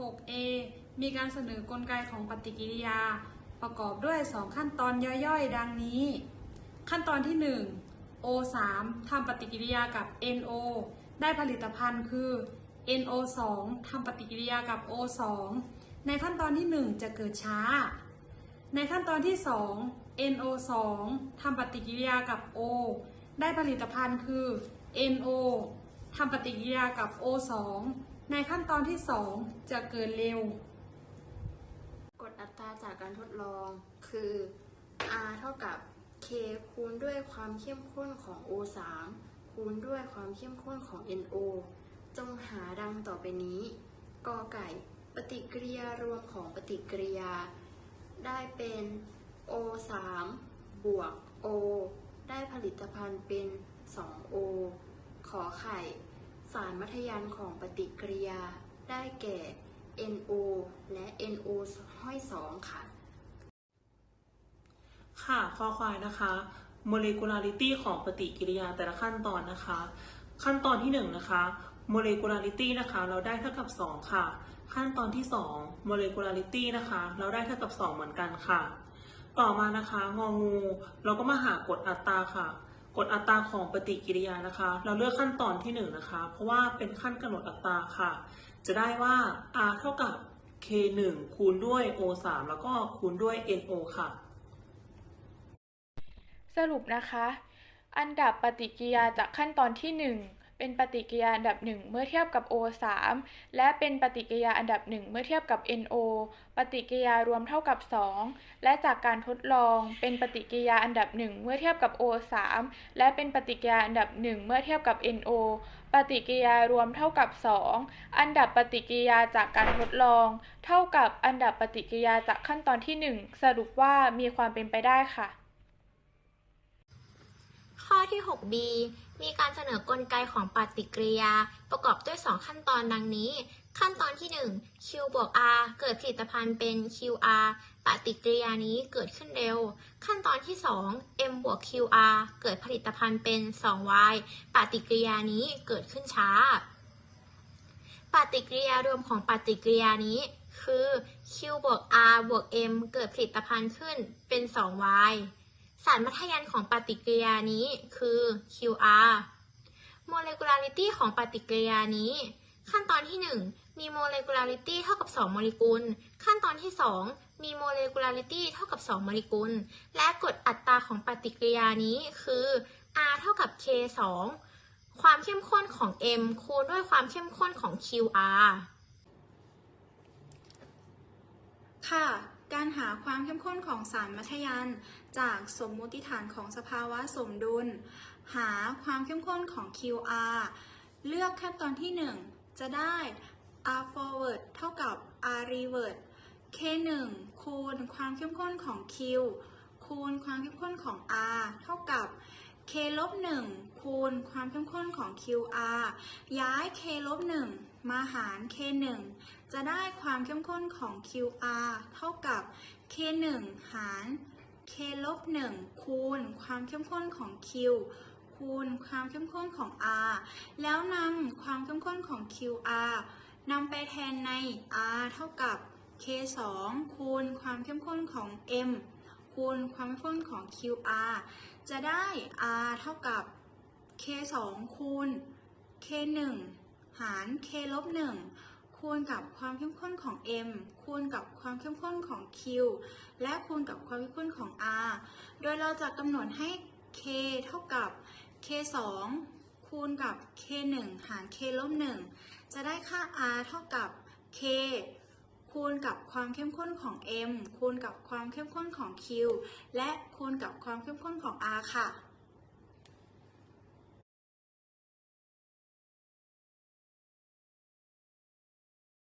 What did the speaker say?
6a มีการเสนอกลไกของปฏิกิริยา ประกอบด้วย 2 ขั้นตอนย่อยๆ ดังนี้ ขั้นตอนที่ 1 O3 ทำปฏิกิริยากับ NO ได้ผลิตภัณฑ์คือ NO2 ทำปฏิกิริยากับ O2 ในขั้นตอนที่ 1 จะเกิดช้า ในขั้นตอนที่ 2 NO2 ทำปฏิกิริยากับ O ได้ผลิตภัณฑ์คือ NO ทำปฏิกิริยากับ O2 ในขั้นตอนที่ 2 จะเกิดเร็ว กฎอัตราจากการทดลองคือ R เท่ากับ K คูณด้วยความเข้มข้นของ O3 คูณด้วยความเข้มข้นของ NO จงหาดังต่อไปนี้กอไก่ ปฏิกิริยารวมของปฏิกิริยา ได้เป็น O3 บวก O ได้ผลิตภัณฑ์เป็น 2O ขอไข่ สารมัธยันของปฏิกิริยาได้แก่ NO และ NO ห้อยสองค่ะ ค่ะคอควายนะคะ molecularity ของปฏิกิริยาแต่ละขั้นตอนนะคะ ขั้นตอนที่1นงนะคะ molecularity นะคะเราได้เท่ากับ 2 ค่ะ ขั้นตอนที่2 molecularity นะคะ เราได้เท่ากับ 2 เหมือนกันค่ะ ต่อมานะคะงองู เราก็มาหากฎอัตราค่ะ กฎอัตราของปฏิกิริยานะคะ เราเลือกขั้นตอนที่ 1 นะคะ เพราะว่าเป็นขั้นกำหนดอัตราค่ะ จะได้ว่า r เท่ากับ k 1 คูณด้วย o 3 แล้วก็คูณด้วย no ค่ะ สรุปนะคะ อันดับปฏิกิริยาจากขั้นตอนที่ 1 เป็นปฏิกิริยาอันดับ 1 เมื่อเทียบกับ O3 และเป็นปฏิกิริยาอันดับ 1 เมื่อเทียบกับ NO ปฏิกิริยารวมเท่ากับ 2 และจากการทดลอง เป็นปฏิกิริยาอันดับ 1 เมื่อเทียบกับ O3 และเป็นปฏิกิริยาอันดับ 1 เมื่อเทียบกับ NO ปฏิกิริยารวมเท่ากับ 2 อันดับปฏิกิริยาจากการทดลอง เท่ากับอันดับปฏิกิริยาจากขั้นตอนที่ 1 สรุปว่ามีความเป็นไปได้ค่ะ ข้อที่ 6b มีการเสนอกลไกของปฏิกิริยา ประกอบด้วย 2 ขั้นตอนดังนี้ ขั้นตอนที่ 1 Q บวก R เกิดผลิตภัณฑ์เป็น QR ปฏิกิริยานี้เกิดขึ้นเร็ว ขั้นตอนที่ 2 M บวก QR เกิดผลิตภัณฑ์เป็น 2Y ปฏิกิริยานี้เกิดขึ้นช้า ปฏิกิริยารวมของปฏิกิริยานี้ คือ Q บวก R บวก M เกิดผลิตภัณฑ์ขึ้นเป็น 2Y สารมัธยันของปฏิกิริยานี้คือ QR molecularity ของปฏิกิริยานี้ ขั้นตอนที่ 1 มี molecularity เท่ากับ 2 โมเลกุล ขั้นตอนที่ 2 มี molecularity เท่ากับ 2 โมเลกุล และกฎอัตราของปฏิกิริยานี้คือ R เท่ากับ K 2ความเข้มข้นของ M คูณด้วยความเข้มข้นของ QR ค่ะ การหาความเข้มข้นของสารมัธยันจากสมมุติฐานของสภาวะสมดุล หาความเข้มข้นของ QR เลือกขั้นตอนที่ 1 จะได้ R forward เท่ากับ R revert K1 คูณความเข้มข้นของ Q คูณความเข้มข้นของ R เท่ากับ K ลบ1คูณความเข้มข้นของ QR ย้าย K ลบ1 มาหาร K1 จะได้ความเข้มข้นของ QR เท่ากับ K1 หาร K ลบ1คูณความเข้มข้นของ Q คูณความเข้มข้นของ R แล้วนำความเข้มข้นของ QR นำไปแทนใน R เท่ากับ K2 คูณความเข้มข้นของ M คูณความเข้มข้นของ QR จะได้ R เท่ากับ K2 คูณ K1 หาร K ลบ1คูณกับความเข้มข้นของ M คูณกับความเข้มข้นของ Q และคูณกับความเข้มข้นของ R โดยเราจะกำหนดให้ K เท่ากับ K2 คูณกับ K1 หาร K ลบ1จะได้ค่า R เท่ากับ K คูณกับความเข้มข้นของ M คูณกับความเข้มข้นของ Q และคูณกับความเข้มข้นของ R ค่ะ